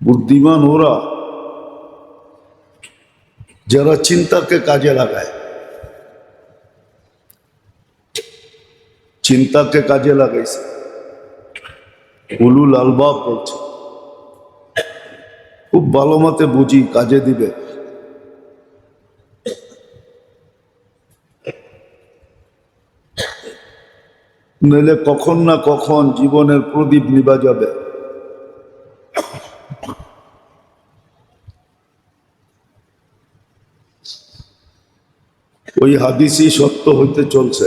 বুদ্ধিমান ওরা যারা চিন্তাকে কাজে লাগায় চিন্তাকে কাজে লাগাইছে উলুল আলবাব বলছে খুব ভালো মতে বুঝি কাজে দিবে নইলে কখন না কখন জীবনের প্রদীপ নিবা যাবে ওই হাদিসই সত্য হইতে চলছে।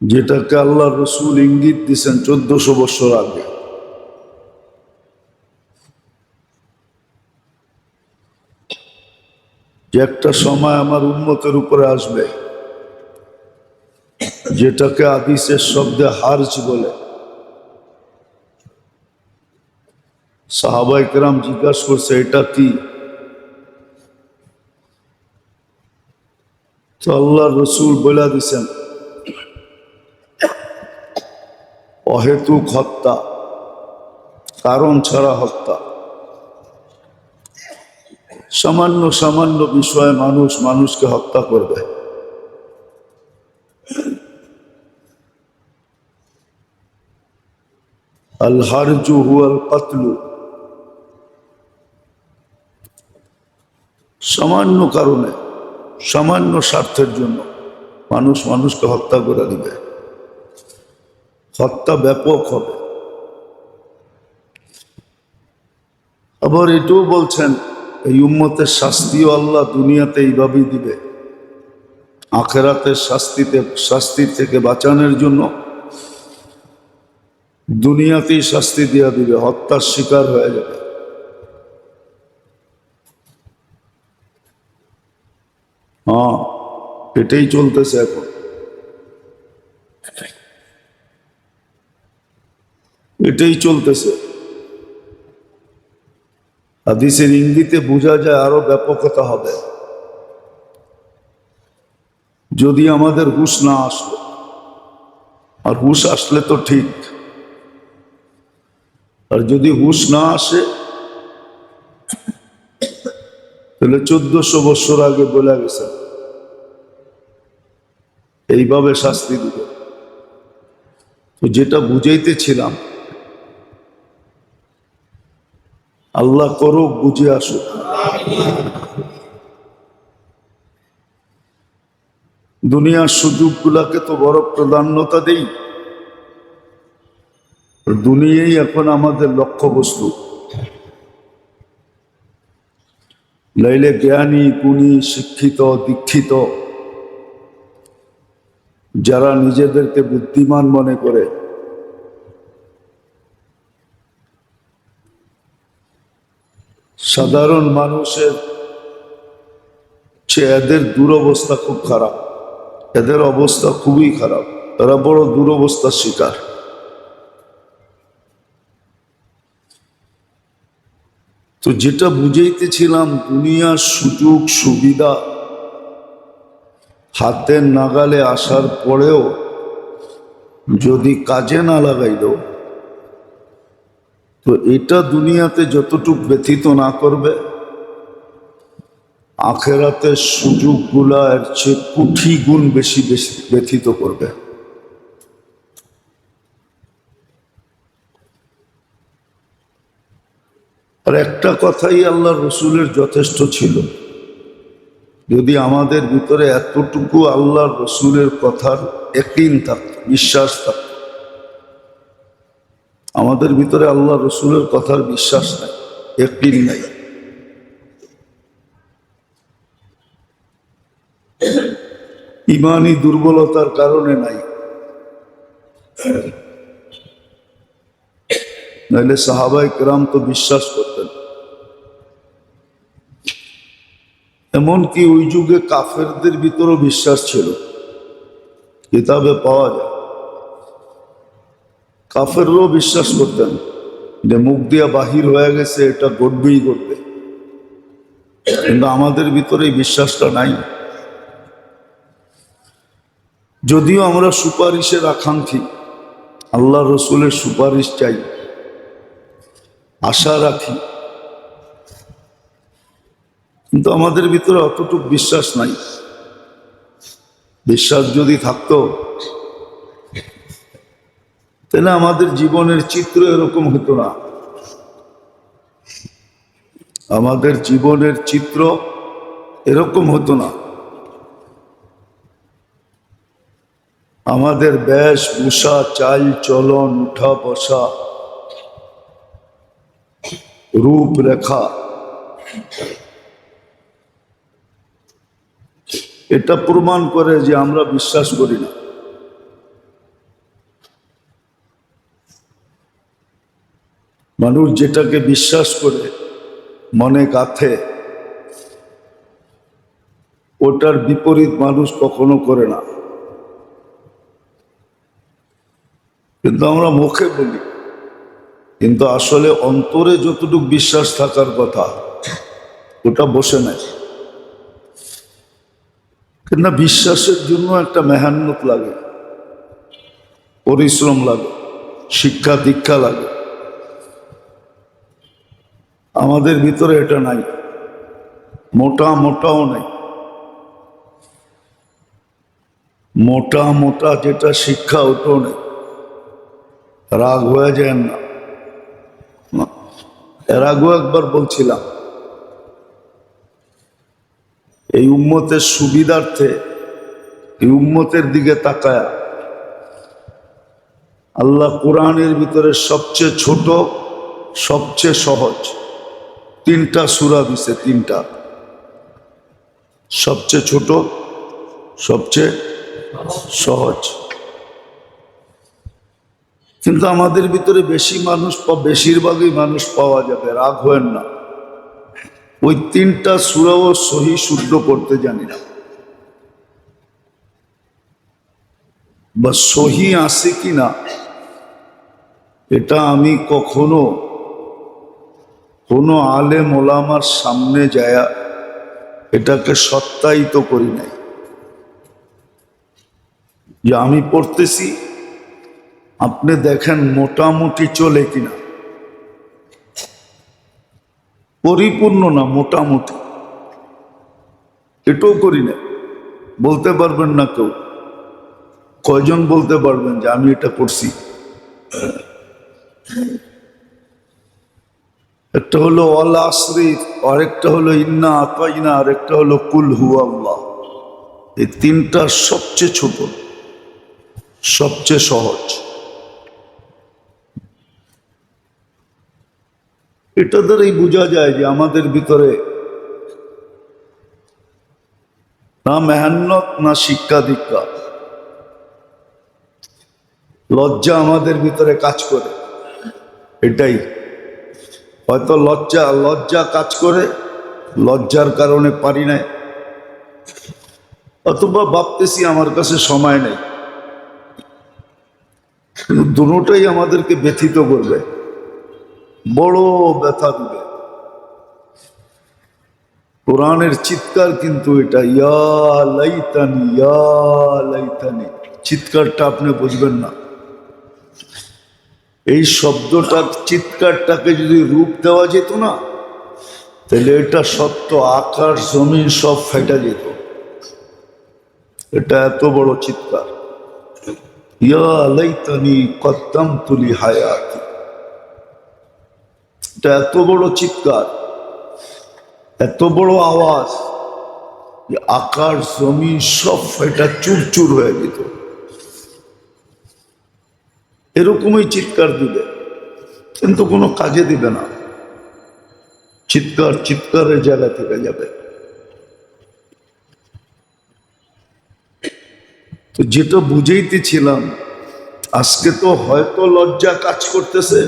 যেটাকে আল্লাহ রসুল ইঙ্গিত দিছেন চোদ্দশো বছর আগে। যে একটা সময় আমার উন্মতের উপরে আসবে, যেটাকে আদিসের শব্দে হার্জ বলে। সাহাবাই কেরাম জিজ্ঞাসা করছে, এটা কি? আল্লাহ রসুল বলে দিছেন অহেতুক হত্যা, কারণ ছাড়া হত্যা। সামান্য সামান্য বিষয়ে মানুষ মানুষকে হত্যা করবে। আল হারজু কাতলু। সামান্য কারণে, সামান্য স্বার্থের জন্য মানুষ মানুষকে হত্যা করে দিবে। হত্যা ব্যাপক হবে। আবার এটাও বলছেন, এই উম্মতের শাস্তিও আল্লাহ দুনিয়াতে এইভাবেই দিবে। আখেরাতের শাস্তিতে, শাস্তির থেকে বাঁচানোর জন্য দুনিয়াতেই শাস্তি দিয়া দিবে। হত্যার শিকার হয়ে যাবে। হ্যাঁ এটাই চলতেছে এখন। এটাই চলতেছে। হাদিসের ইঙ্গিতে বোঝা যায় আরও ব্যাপকতা হবে। যদি আমাদের হুশ না আসলো, আর হুশ আসলে তো ঠিক। আর যদি হুশ না আসে, তাহলে চোদ্দশো বৎসর আগে বলে গেছে এইভাবে শাস্তি দিবে তো যেটা বুঝাইতেছিলাম, আল্লাহ করুক, বুঝে আসুক। দুনিয়ার সুযোগগুলাকে তো বড় প্রাধান্যতা দেই। দুনিয়াই এখন আমাদের লক্ষ্য বস্তু লাইলে জ্ঞানী, গুণী, শিক্ষিত, দীক্ষিত যারা নিজেদেরকে বুদ্ধিমান মনে করে, সাধারণ মানুষের চেয়ে এদের দুরবস্থা খুব খারাপ। এদের অবস্থা খুবই খারাপ। তারা বড় দুরবস্থার শিকার। তো যেটা বুঝাইতেছিলাম, দুনিয়ার সুযোগ সুবিধা হাতের নাগালে আসার পরেও যদি কাজে না লাগাইল, তো এটা দুনিয়াতে যতটুক ব্যথিত না করবে, আখেরাতের সুযোগগুলা এর চেয়ে কুঠি গুণ বেশি বেশি ব্যথিত করবে। আর একটা কথাই আল্লাহ রসুলের যথেষ্ট ছিল। যদি আমাদের ভিতরে এতটুকু আল্লাহ রসুলের কথার একদিন থাকত, বিশ্বাস থাকত, আমাদের ভিতরে আল্লাহ রসুলের কথার বিশ্বাস নাই একদিন নাই। ইমানই দুর্বলতার কারণে নাই। নাহলে সাহাবাই কেরাম তো বিশ্বাস করতেন। এমনকি ওই যুগে কাফেরদের ভিতরেও বিশ্বাস ছিল। কিতাবে পাওয়া যায়। কাফেররাও বিশ্বাস করতেন যে মুখ দিয়া বাহির হয়ে গেছে, এটা ঘটবেই ঘটবে। কিন্তু আমাদের ভিতরে বিশ্বাসটা নাই। যদিও আমরা সুপারিশের আকাঙ্ক্ষী, আল্লাহ রসুলের সুপারিশ চাই, আশা রাখি কিন্তু আমাদের ভিতরে অতটুকু বিশ্বাস নাই। বিশ্বাস যদি থাকতো, তাহলে আমাদের জীবনের চিত্র এরকম হতো না। আমাদের জীবনের চিত্র এরকম হতো না। আমাদের বেশ ভূষা চাল, চলন, উঠা, বসা, রূপরেখা এটা প্রমাণ করে যে আমরা বিশ্বাস করি না। মানুষ যেটাকে বিশ্বাস করে, মনে গাথে ওটার বিপরীত মানুষ কখনো করে না। কিন্তু আমরা মুখে বলি, কিন্তু আসলে অন্তরে যতটুকু বিশ্বাস থাকার কথা, ওটা বসে নেয় কিন্তু বিশ্বাসের জন্য একটা মেহান্নত লাগে, পরিশ্রম লাগে, শিক্ষা দীক্ষা লাগে। আমাদের ভিতরে এটা নাই, মোটা মোটাও নাই। মোটা মোটা যেটা শিক্ষা, ওটাও নেই। রাগ হয়ে যায় না। এর একবার বলছিলাম এই উম্মতের সুবিধার্থে, এই উম্মতের দিকে তাকায়া আল্লাহ কোরআনের ভিতরে সবচেয়ে ছোট, সবচেয়ে সহজ তিনটা সুরা দিছে, তিনটা। সবচেয়ে ছোট, সবচেয়ে সহজ। কিন্তু আমাদের ভিতরে বেশি মানুষ, বেশিরভাগই মানুষ পাওয়া যাবে, রাগ হয়েন না। ওই তিনটা সুরাও সহি শুদ্ধ করতে জানি না। বা সহি আছে কি না এটা আমি কখনো কোনো আলেম ওলামার সামনে যায়া এটাকে সত্যায়িত করি নাই। যে আমি পড়তেছি, আপনি দেখেন মোটামুটি চলে কিনা। পরিপূর্ণ না, মোটামুটি। এটাও করি না। বলতে পারবেন না কেউ। কয়জন বলতে পারবেন যে আমি এটা করছি? একটা হলো অল আসরি আরেকটা হলো ইন্না আতাইনা, আরেকটা হলো কুল হু এই তিনটা সবচেয়ে ছোট, সবচেয়ে সহজ। এটা দ্বারাই বোঝা যায় যে আমাদের ভিতরে না মেহান্নত না শিক্ষা দীক্ষা। লজ্জা আমাদের ভিতরে কাজ করে। এটাই। হয়তো লজ্জা লজ্জা কাজ করে, লজ্জার কারণে পারি নাই। অথবা ভাবতেছি আমার কাছে সময় নেই। দুটোটাই আমাদেরকে ব্যথিত করবে। বড় ব্যথা দিবে। কোরআনের চিৎকার কিন্তু এটা, ইয়া লাইতানি লাইতানি। চিৎকারটা আপনি বুঝবেন না। এই শব্দটা, চিৎকারটাকে যদি রূপ দেওয়া যেত না, তাহলে এটা সত্য আকাশ জমিন সব ফেটা যেত। এটা এত বড় চিৎকার। ইয়া লাইতানি কদ্দাম তুলি হায়াতি। এটা এত বড় চিৎকার, এত বড় আওয়াজ, যে আকাশ জমি সব এটা চুরচুর হয়ে যেত। এরকমই চিৎকার দিবে কিন্তু কোনো কাজে দিবে না। চিৎকার চিৎকারের জায়গা থেকে যাবে। তো যেটা বুঝাইতেছিলাম, আজকে তো হয়তো লজ্জা কাজ করতেছে।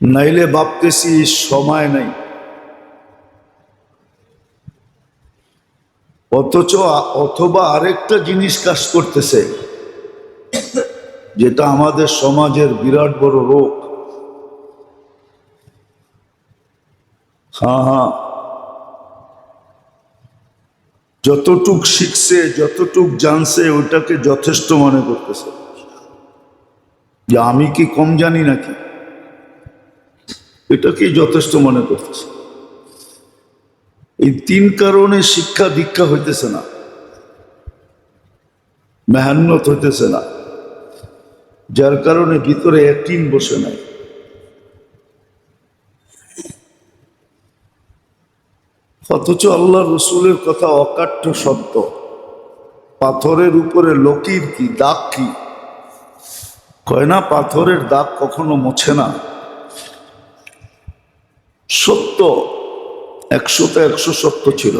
নাইলে ভাবতেছি সময় নাই। অথচ অথবা আরেকটা জিনিস কাজ করতেছে, যেটা আমাদের সমাজের বিরাট বড় রোগ। হ্যাঁ হ্যাঁ। যতটুক শিখছে, যতটুক জানছে, ওটাকে যথেষ্ট মনে করতেছে। যে আমি কি কম জানি নাকি? এটাকেই যথেষ্ট মনে করতেছে। এই তিন কারণে শিক্ষা দীক্ষা হইতেছে না। মেহান্নত হইতেছে না। যার কারণে ভিতরে একদিন বসে নাই। অথচ আল্লাহ রসুলের কথা অকাট্য সত্য পাথরের উপরে লকির কি, দাগ কি? কয় না, পাথরের দাগ কখনো মোছে না। একশোতে একশো সত্য ছিল।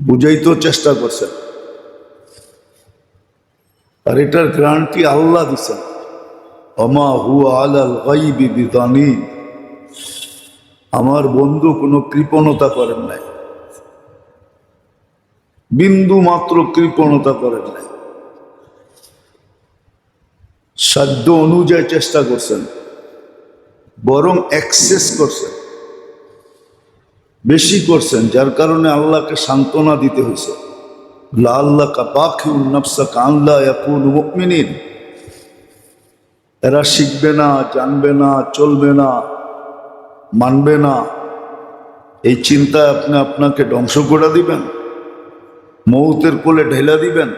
বুঝাইতেও চেষ্টা করছেন আর এটার গ্রান্টি আল্লাহ দিছেন অমা আমার বন্ধু কোনো কৃপণতা করেন নাই। বিন্দু মাত্র কৃপণতা করেন নাই। সাধ্য অনুযায়ী চেষ্টা করছেন। বরং অ্যাক্সেস করছেন। বেশি করছেন, যার কারণে আল্লাহকে সান্ত্বনা দিতে হয়েছে। আল্লাহ এরা শিখবে না, জানবে না, চলবে না, মানবে না। এই চিন্তায় আপনি আপনাকে ধ্বংস করে দিবেন, মৌতের কোলে ঢেলা দিবেন।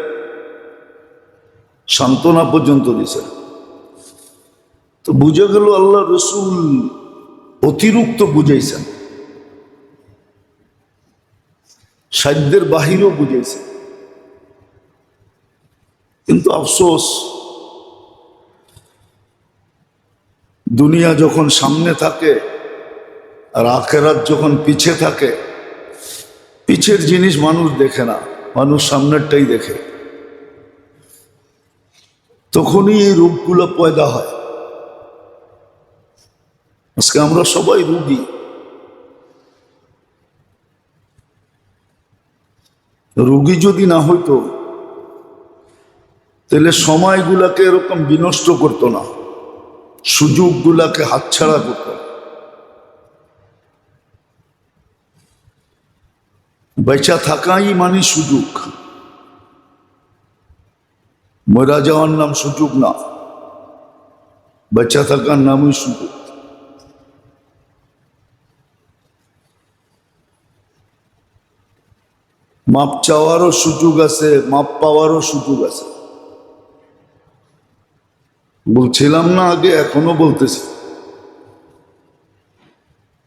সান্ত্বনা পর্যন্ত দিছেন তো বুঝে গেল আল্লাহ রসুল অতিরিক্ত বুঝাইছেন। সাধ্যের বাহিরও বুঝাইছেন। কিন্তু আফসোস, দুনিয়া যখন সামনে থাকে আর আখেরাত যখন পিছে থাকে, পিছের জিনিস মানুষ দেখে না, মানুষ সামনেরটাই দেখে। তখনই এই রোগগুলো পয়দা হয়। আজকে আমরা সবাই রুগী। রুগী যদি না হইতো, তাহলে সময়গুলাকে এরকম বিনষ্ট করতো না, সুযোগগুলাকে হাতছাড়া করতো বেচা থাকাই মানে সুযোগ। মরা যাওয়ার নাম সুযোগ না, বেচা থাকার নামই সুযোগ। মাপ চাওয়ারও সুযোগ আছে, মাপ পাওয়ারও সুযোগ আছে। বলছিলাম না আগে, এখনও বলতেছি।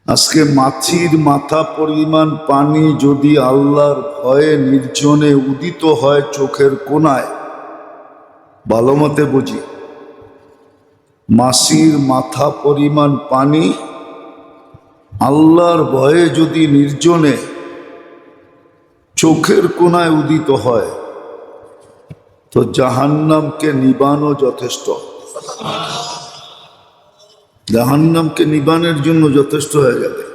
আজকে মাছির মাথা পরিমাণ পানি যদি আল্লাহর ভয়ে নির্জনে উদিত হয় চোখের কোনায়, ভালো মতে বুঝি। মাসির মাথা পরিমাণ পানি আল্লাহর ভয়ে যদি নির্জনে চোখের কোনায় উদিত হয়। তো জাহান্নামকে নিবানও যথেষ্ট। জাহান্নামকে নিবানের জন্য যথেষ্ট হয়ে যাবে।